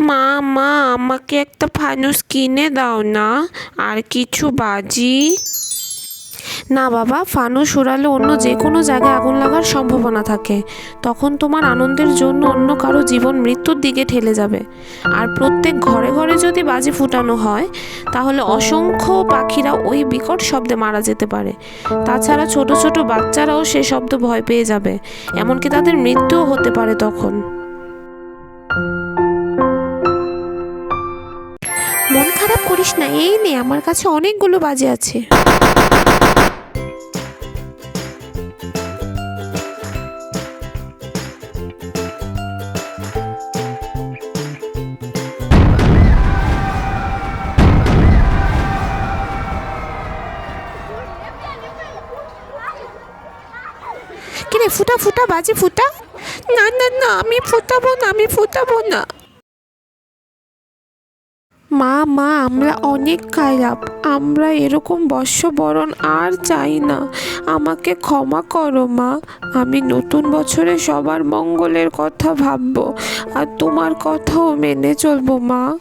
মা মা আমাকে একটা ফানুস কিনে দাও না। আর কিছু বাজি? না বাবা, ফানুস উড়ালে অন্য যে কোনো জায়গায় আগুন লাগার সম্ভাবনা থাকে। তখন তোমার আনন্দের জন্য অন্য কারও জীবন মৃত্যুর দিকে ঠেলে যাবে। আর প্রত্যেক ঘরে ঘরে যদি বাজি ফুটানো হয়, তাহলে অসংখ্য পাখিরা ওই বিকট শব্দে মারা যেতে পারে। তাছাড়া ছোট ছোট বাচ্চারাও সে শব্দ ভয় পেয়ে যাবে, এমনকি তাদের মৃত্যুও হতে পারে তখন। করিস না, এই নে, আমার কাছে অনেকগুলো বাজে আছে। ফুটা ফুটা, বাজে ফুটা? না না না, আমি ফুটাবো না, আমি ফুটাবো না। মা মা, আমরা অনেক খারাপ। আমরা এরকম বর্ষবরণ আর চাই না। আমাকে ক্ষমা করো, মা। আমি নতুন বছরে সবার মঙ্গলের কথা ভাববো আর তোমার কথাও মেনে চলবো, মা।